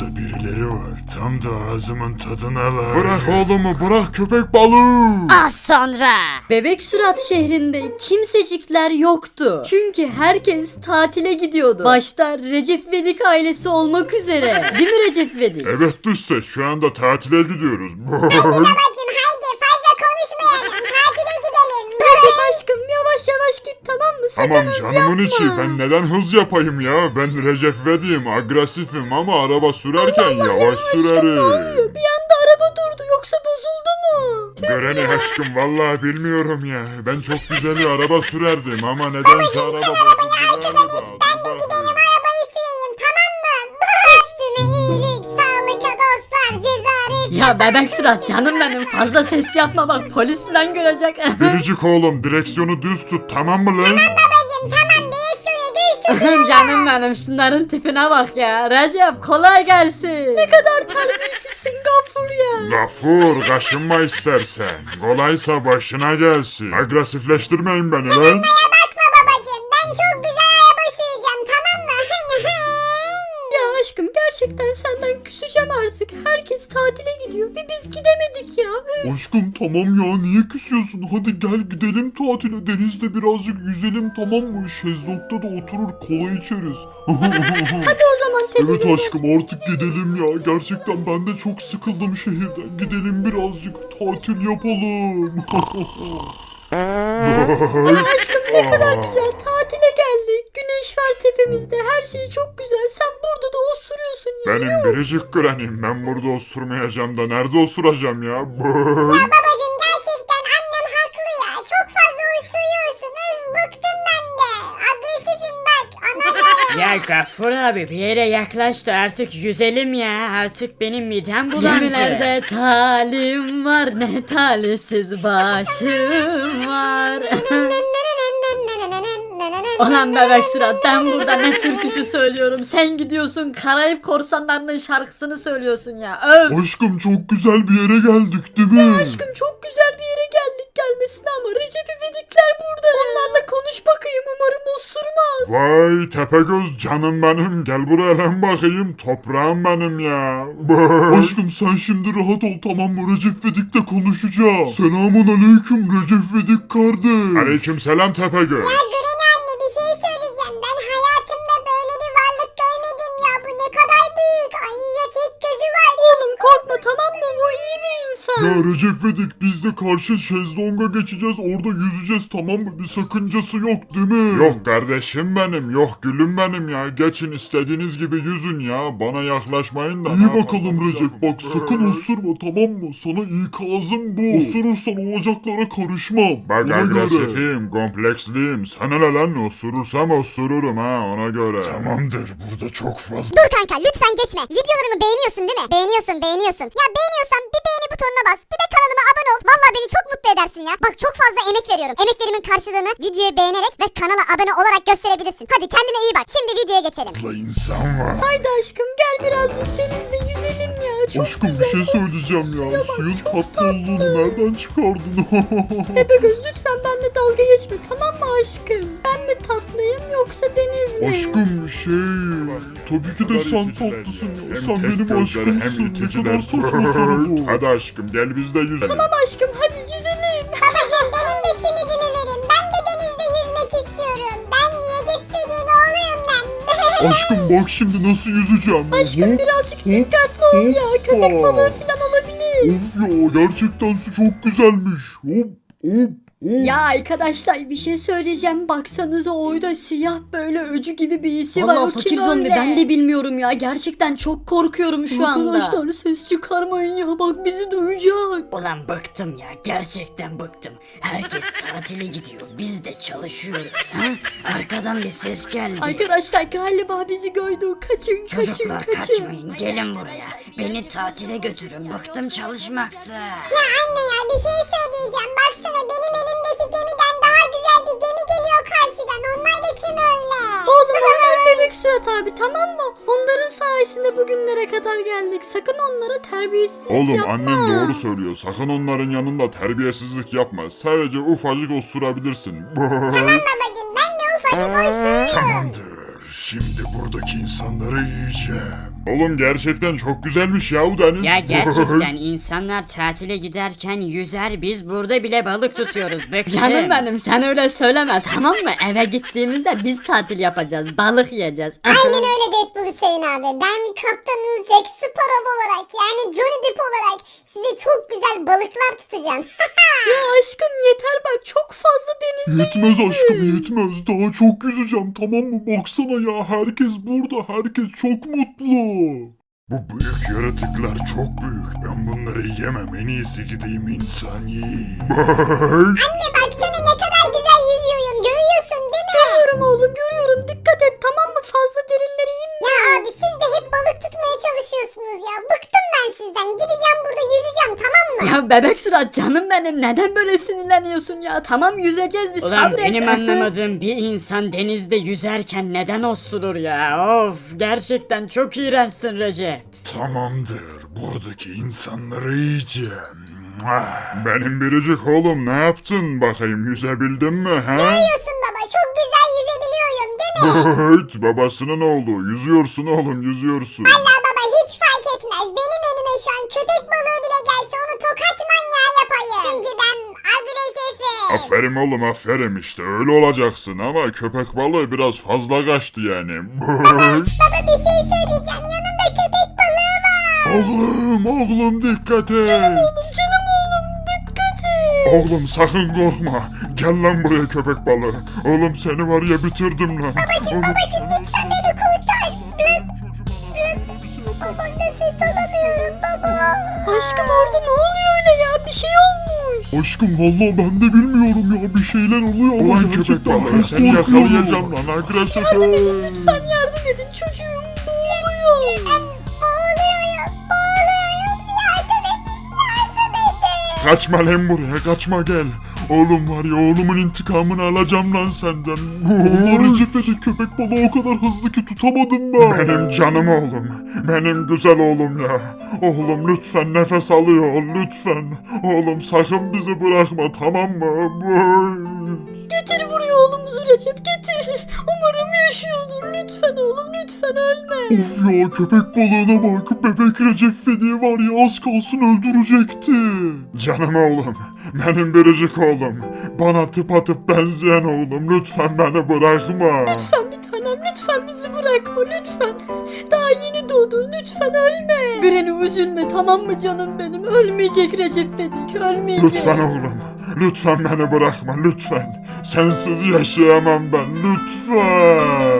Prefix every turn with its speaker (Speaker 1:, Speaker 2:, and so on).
Speaker 1: Burada birileri var. Tam da ağzımın tadına layık.
Speaker 2: Bırak oğlumu bırak köpek balığı.
Speaker 3: Az sonra.
Speaker 4: Bebek Sürat şehrinde kimsecikler yoktu. Çünkü herkes tatile gidiyordu. Başta Recep İvedik ailesi olmak üzere. Değil mi Recep İvedik?
Speaker 2: Evet düşse şu anda tatile gidiyoruz.
Speaker 5: Babacım haydi fazla konuşmayalım. Tatile gidelim.
Speaker 4: Recep aşkım yavaş git tamam mı? Sakın
Speaker 2: Tamam
Speaker 4: hız
Speaker 2: canımın
Speaker 4: yapma.
Speaker 2: içi ben neden hız yapayım ya? Ben Recep İvedik'im agresifim ama araba sürerken yavaş sürerim.
Speaker 4: Bir anda araba durdu yoksa bozuldu mu?
Speaker 2: Göreni aşkım vallahi bilmiyorum ya. Ben çok güzel bir araba sürerdim ama nedense araba bozuldu galiba. Dur bakayım.
Speaker 4: Ya bebek Sürat canım benim fazla ses yapma bak polis falan görecek.
Speaker 2: Biricik oğlum direksiyonu düz tut tamam mı lan?
Speaker 5: Babacım tamam direksiyonu düz tut.
Speaker 4: Canım benim şunların tipine bak ya. Recep kolay gelsin. Ne kadar terbiyesizsin Gafur ya.
Speaker 2: Gafur kaşınma istersen. Kolaysa başına gelsin. Agresifleştirmeyin beni lan.
Speaker 5: Bakma
Speaker 4: gerçekten senden küseceğim artık. Herkes tatile gidiyor. Bir biz gidemedik ya. Üf.
Speaker 1: Aşkım tamam ya niye küsüyorsun? Hadi gel gidelim tatile. Denizde birazcık yüzelim tamam mı? Şezlong'da da oturur kola içeriz.
Speaker 4: Hadi o zaman
Speaker 1: evet
Speaker 4: tepemize.
Speaker 1: aşkım artık gidelim ya. Gerçekten ben de çok sıkıldım şehirden. Gidelim birazcık tatil yapalım.
Speaker 4: Aşkım ne kadar güzel geldik. Güneş var tepemizde. Her şey çok güzel. Sen burada da osuruyorsun ya.
Speaker 2: Benim biricik granim. Ben burada osurmayacağım da nerede osuracağım ya? Bıy.
Speaker 5: Babacım gerçekten annem haklı ya. Çok fazla uyuşturuyorsun. Öf bıktım ben de. Agresifim bak. Ana
Speaker 6: Ya Gaffur abi bir yere yaklaştı artık yüzelim ya artık benim midem bulandı.
Speaker 4: Gemilerde talim var ne talihsiz başım var. Ulan bebek Sırat ben burada ne türküsü söylüyorum. Sen gidiyorsun Karayip Korsanları'nın şarkısını söylüyorsun ya. Öf.
Speaker 1: aşkım çok güzel bir yere geldik değil mi?
Speaker 4: Aşkım çok güzel bir yere geldik gelmesine ama Recep İvedikler burada. Onlarla konuş bakayım umarım osurmaz.
Speaker 2: Vay Tepegöz canım benim. Gel buraya lan bakayım. Toprağım benim ya.
Speaker 1: Aşkım sen şimdi rahat ol tamam mı? Recep Vedik'le konuşacağız. Selamun aleyküm Recep Vedik kardeş.
Speaker 2: Aleyküm selam Tepegöz.
Speaker 5: Ya
Speaker 1: Recep Vedik biz de karşı şezlonga geçeceğiz orada yüzeceğiz tamam mı? Bir sakıncası yok değil mi?
Speaker 2: Yok kardeşim benim, yok gülüm benim ya. Geçin istediğiniz gibi yüzün ya. Bana yaklaşmayın da.
Speaker 1: İyi bakalım Recep bak sakın osurma tamam mı? Sana ikazım bu. Osurursan olacaklara karışmam.
Speaker 2: Bak
Speaker 1: Ona göre.
Speaker 2: agresifim, kompleksliyim. Sana ne lan osurursam osururum ha ona göre.
Speaker 1: Tamamdır burada çok fazla.
Speaker 5: Dur kanka lütfen geçme. Videolarımı beğeniyorsun değil mi? Beğeniyorsun beğeniyorsun. Ya beğeniyorsan butonuna bas. Bir de kanalıma abone ol. Vallahi beni çok mutlu edersin ya. Bak çok fazla emek veriyorum. Emeklerimin karşılığını videoyu beğenerek ve kanala abone olarak gösterebilirsin. Hadi kendine iyi bak. Şimdi videoya geçelim.
Speaker 1: Fazla insan var.
Speaker 4: Haydi aşkım gel birazcık denizde yüzelim ya. Çok
Speaker 1: Aşkım
Speaker 4: güzel.
Speaker 1: bir şey söyleyeceğim ya.
Speaker 4: Suya bak,
Speaker 1: Suyun
Speaker 4: çok
Speaker 1: tatlı olduğunu nereden çıkardın?
Speaker 4: Tepegöz lütfen benimle dalga geçme tamam mı aşkım? Ben mi tatlıyım yoksa deniz mi?
Speaker 1: Aşkım şey... Tabii ki de sen tatlısın ya.
Speaker 2: Hem
Speaker 1: Sen benim aşkımsın.
Speaker 2: Hem
Speaker 1: Ne kadar saçma soru bu.
Speaker 2: Hadi aşkım gel biz de yüzelim.
Speaker 4: Tamam aşkım hadi
Speaker 1: Aşkım bak şimdi nasıl yüzeceğim.
Speaker 4: Aşkım
Speaker 1: Hop,
Speaker 4: birazcık
Speaker 1: hop,
Speaker 4: dikkatli ol ya. Köpek balığı falan olabilir.
Speaker 1: Of ya gerçekten su çok güzelmiş. Hop hop.
Speaker 4: Ya arkadaşlar bir şey söyleyeceğim. Baksanıza orada siyah böyle öcü gibi bir iyisi var.
Speaker 6: Vallahi
Speaker 4: O
Speaker 6: fakir zombi,
Speaker 4: öyle?
Speaker 6: ben de
Speaker 4: bilmiyorum ya. Gerçekten çok korkuyorum şu anda. Arkadaşlar ses çıkarmayın ya. Bak bizi duyacak.
Speaker 6: Ulan bıktım ya gerçekten bıktım. Herkes tatile gidiyor biz de çalışıyoruz. Ha? Arkadan bir ses geldi.
Speaker 4: Arkadaşlar galiba bizi gördü. Kaçın kaçın
Speaker 6: Çocuklar
Speaker 4: kaçın.
Speaker 6: kaçmayın gelin buraya. Beni tatile götürün bıktım çalışmakta.
Speaker 5: Ya anne ya bir şey söyleyeceğim. Baksana benim elimdeki onlar
Speaker 4: bebek Suat abi tamam mı? Onların sayesinde bugünlere kadar geldik. Sakın onlara terbiyesizlik
Speaker 2: Oğlum
Speaker 4: yapma.
Speaker 2: annen doğru söylüyor. Sakın onların yanında terbiyesizlik yapma. Sadece ufacık osurabilirsin.
Speaker 5: Babacım ben de ufacık olsun.
Speaker 1: Tamamdır. Şimdi buradaki insanları yiyeceğim.
Speaker 2: Oğlum gerçekten çok güzelmiş ya bu deniz.
Speaker 6: Ya gerçekten insanlar tatile giderken yüzer biz burada bile balık tutuyoruz. Bıktım.
Speaker 4: Canım benim sen öyle söyleme tamam mı? Eve gittiğimizde biz tatil yapacağız. Balık yiyeceğiz.
Speaker 5: Aynen öyle Deadpool Hüseyin abi. Ben kaptanınız Jack Sparrow olarak yani Johnny Depp olarak size çok güzel balıklar tutacağım.
Speaker 4: ya aşkım yeter bak çok fazla denizde
Speaker 1: Yetmez aşkım yetmez. Daha çok yüzeceğim tamam mı? Baksana ya herkes burada. Herkes çok mutlu. Bu büyük yaratıklar çok büyük. Ben bunları yemem. En iyisi gideyim insan yiyeyim.
Speaker 5: Anne baksana ne kadar güzel yüzüyorum. Görüyorsun değil mi?
Speaker 4: Görüyorum oğlum görüyorum dikkat et tamam mı fazla derinlere inme.
Speaker 5: Ya abi siz de hep balık tutmaya çalışıyorsunuz ya. Bıktım ben sizden. Gideceğim burada yüzeceğim tamam mı?
Speaker 4: Ya bebek surat canım benim neden böyle sinirleniyorsun ya? Tamam yüzeceğiz biz
Speaker 6: Ulan
Speaker 4: sabret.
Speaker 6: benim anlamadığım bir insan denizde yüzerken neden osurur ya? Of gerçekten çok iğrençsin Recep.
Speaker 1: Tamamdır. Buradaki insanları yiyeceğim.
Speaker 2: Benim biricik oğlum ne yaptın bakayım yüzebildin mi ha?
Speaker 5: Görüyorsun baba çok güzel yüzebiliyorum değil mi?
Speaker 2: Evet babasının oğlu yüzüyorsun oğlum yüzüyorsun.
Speaker 5: Valla
Speaker 2: Aferin oğlum aferin işte öyle olacaksın ama köpek balığı biraz fazla kaçtı yani.
Speaker 5: Baba bir şey söyleyeceğim. Yanında köpek balığı var.
Speaker 1: Oğlum oğlum dikkat et.
Speaker 4: Canım oğlum dikkat et.
Speaker 2: oğlum sakın korkma. Gel lan buraya köpek balığı. Oğlum seni var ya bitirdim lan. Oğlum,
Speaker 5: Babacım lütfen beni kurtar. Baba nefes alamıyorum baba.
Speaker 4: Aşkım orada ne oluyor öyle ya bir şey olmuş.
Speaker 1: Aşkım vallahi ben de bilmiyorum ya bir şeyler oluyor ama
Speaker 2: Ulan köpek
Speaker 1: gerçekten
Speaker 2: balığı
Speaker 1: çok
Speaker 2: seni
Speaker 1: korkuyorum.
Speaker 2: yakalayacağım lan agresif.
Speaker 4: Lütfen yardım edin çocuğum boğuluyor.
Speaker 5: Boğuluyorum, boğuluyorum. Yardım edin, yardım edin.
Speaker 2: Kaçma lan buraya kaçma gel.
Speaker 1: Oğlum var ya oğlumun intikamını alacağım lan senden. Recep İvedik köpek balığı o kadar hızlı ki tutamadım ben.
Speaker 2: Benim canım oğlum. Benim güzel oğlum ya. Oğlum lütfen nefes alıyor lütfen. Oğlum sakın bizi bırakma tamam mı?
Speaker 4: Getir buraya oğlumuzu Recep getir. Umarım yaşıyordur lütfen oğlum lütfen ölme.
Speaker 1: Of ya köpek balığına bak bebek Recep İvedik'i var ya az kalsın öldürecekti.
Speaker 2: Canım oğlum. Benim biricik oğlum. Bana tıpatıp benzeyen oğlum. Lütfen beni bırakma.
Speaker 4: Lütfen bir tanem lütfen bizi bırakma lütfen. Daha yeni doğdun lütfen ölme. Granny üzülme tamam mı canım benim? Ölmeyecek Recep İvedik ölmeyecek.
Speaker 2: Lütfen oğlum. Lütfen beni bırakma lütfen. Sensiz yaşayamam ben lütfen.